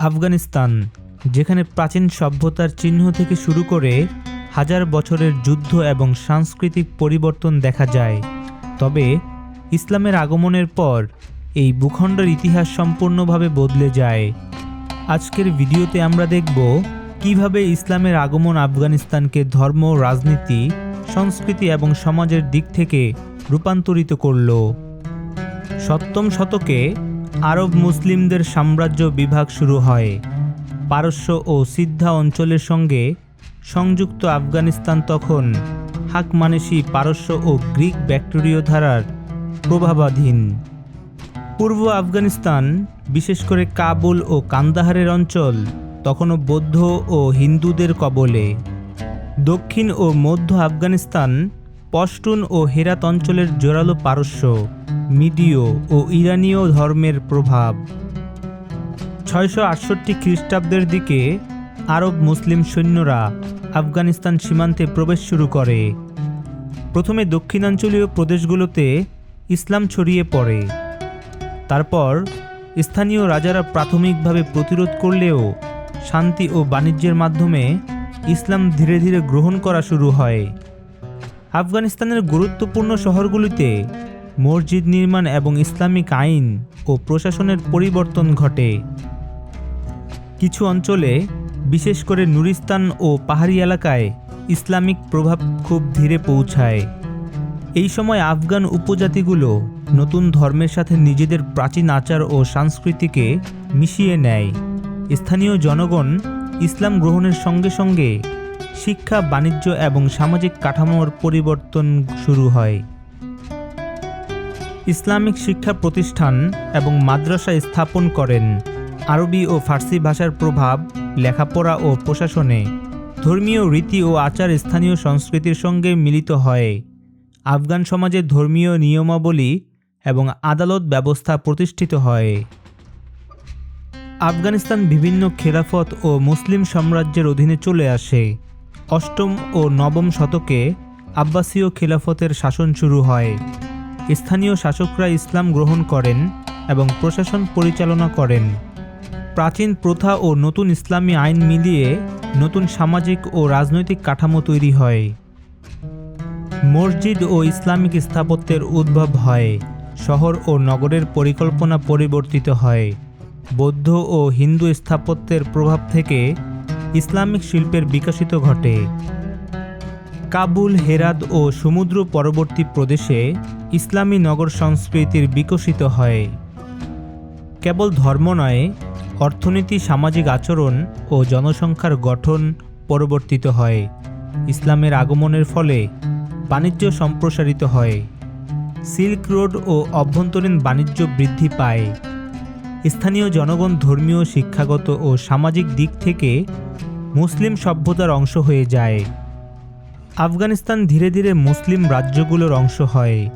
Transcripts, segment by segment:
আফগানিস্তান, যেখানে প্রাচীন সভ্যতার চিহ্ন থেকে শুরু করে হাজার বছরের যুদ্ধ এবং সাংস্কৃতিক পরিবর্তন দেখা যায়। তবে ইসলামের আগমনের পর এই ভূখণ্ডের ইতিহাস সম্পূর্ণভাবে বদলে যায়। আজকের ভিডিওতে আমরা দেখব কীভাবে ইসলামের আগমন আফগানিস্তানকে ধর্ম, রাজনীতি, সংস্কৃতি এবং সমাজের দিক থেকে রূপান্তরিত করল। সপ্তম শতকে আরব মুসলিমদের সাম্রাজ্য বিভাগ শুরু হয়। পারস্য ও সিদ্ধা অঞ্চলের সঙ্গে সংযুক্ত আফগানিস্তান তখন হাকমানেশি পারস্য ও গ্রিক ব্যাকটেরীয় ধারার প্রভাবাধীন। পূর্ব আফগানিস্তান, বিশেষ করে কাবুল ও কান্দাহারের অঞ্চল, তখনও বৌদ্ধ ও হিন্দুদের কবলে। দক্ষিণ ও মধ্য আফগানিস্তান, পশতুন ও হেরাত অঞ্চলের জোরালো পারস্য। মিডিয় ও ইরানীয় ধর্মের প্রভাব। ছয়শো আটষট্টি খ্রিস্টাব্দের দিকে আরব মুসলিম সৈন্যরা আফগানিস্তান সীমান্তে প্রবেশ শুরু করে। প্রথমে দক্ষিণাঞ্চলীয় প্রদেশগুলোতে ইসলাম ছড়িয়ে পড়ে। তারপর স্থানীয় রাজারা প্রাথমিকভাবে প্রতিরোধ করলেও শান্তি ও বাণিজ্যের মাধ্যমে ইসলাম ধীরে ধীরে গ্রহণ করা শুরু হয়। আফগানিস্তানের গুরুত্বপূর্ণ শহরগুলিতে মসজিদ নির্মাণ এবং ইসলামিক আইন ও প্রশাসনের পরিবর্তন ঘটে। কিছু অঞ্চলে, বিশেষ করে নুরিস্তান ও পাহাড়ি এলাকায়, ইসলামিক প্রভাব খুব ধীরে পৌঁছায়। এই সময় আফগান উপজাতিগুলো নতুন ধর্মের সাথে নিজেদের প্রাচীন আচার ও সংস্কৃতিকে মিশিয়ে নেয়। স্থানীয় জনগণ ইসলাম গ্রহণের সঙ্গে সঙ্গে শিক্ষা, বাণিজ্য এবং সামাজিক কাঠামোর পরিবর্তন শুরু হয়। ইসলামিক শিক্ষা প্রতিষ্ঠান এবং মাদ্রাসা স্থাপন করেন। আরবি ও ফার্সি ভাষার প্রভাব, লেখাপড়া ও প্রশাসনে ধর্মীয় রীতি ও আচার স্থানীয় সংস্কৃতির সঙ্গে মিলিত হয়। আফগান সমাজে ধর্মীয় নিয়মাবলী এবং আদালত ব্যবস্থা প্রতিষ্ঠিত হয়। আফগানিস্তান বিভিন্ন খেলাফত ও মুসলিম সাম্রাজ্যের অধীনে চলে আসে। অষ্টম ও নবম শতকে আব্বাসীয় খেলাফতের শাসন শুরু হয়। স্থানীয় শাসকরা ইসলাম গ্রহণ করেন এবং প্রশাসন পরিচালনা করেন। প্রাচীন প্রথা ও নতুন ইসলামী আইন মিলিয়ে নতুন সামাজিক ও রাজনৈতিক কাঠামো তৈরি হয়। মসজিদ ও ইসলামিক স্থাপত্যের উদ্ভব হয়, শহর ও নগরের পরিকল্পনা পরিবর্তিত হয়। বৌদ্ধ ও হিন্দু স্থাপত্যের প্রভাব থেকে ইসলামিক শিল্পের বিকশিত ঘটে। কাবুল, হেরাত ও সমুদ্র পরবর্তী প্রদেশে ইসলামী নগর সংস্কৃতির বিকশিত হয়। কেবল ধর্ম নয়, অর্থনীতি, সামাজিক আচরণ ও জনসংখ্যার গঠন পরিবর্তিত হয়। ইসলামের আগমনের ফলে বাণিজ্য সম্প্রসারিত হয়। সিল্ক রোড ও অভ্যন্তরীণ বাণিজ্য বৃদ্ধি পায়। স্থানীয় জনগণ ধর্মীয়, শিক্ষাগত ও সামাজিক দিক থেকে মুসলিম সভ্যতার অংশ হয়ে যায়। আফগানিস্তান ধীরে ধীরে মুসলিম রাজ্যগুলোর অংশ হয়।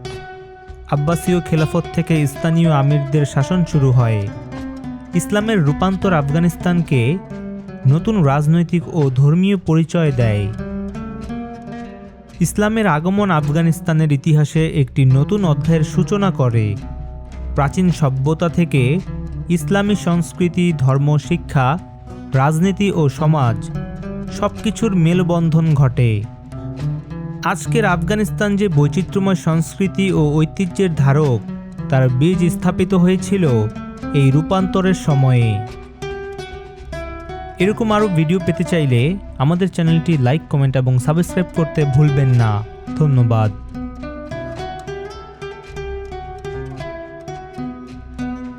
আব্বাসীয় খেলাফত থেকে স্থানীয় আমিরদের শাসন শুরু হয়। ইসলামের রূপান্তর আফগানিস্তানকে নতুন রাজনৈতিক ও ধর্মীয় পরিচয় দেয়। ইসলামের আগমন আফগানিস্তানের ইতিহাসে একটি নতুন অধ্যায়ের সূচনা করে। প্রাচীন সভ্যতা থেকে ইসলামী সংস্কৃতি, ধর্ম, শিক্ষা, রাজনীতি ও সমাজ সব কিছুর মেলবন্ধন ঘটে। আজকের আফগানিস্তান যে বৈচিত্র্যময় সংস্কৃতি ও ঐতিহ্যের ধারক, তার বীজ স্থাপিত হয়েছিল এই রূপান্তরের সময়ে। এরকম আরও ভিডিও পেতে চাইলে আমাদের চ্যানেলটি লাইক, কমেন্ট এবং সাবস্ক্রাইব করতে ভুলবেন না। ধন্যবাদ।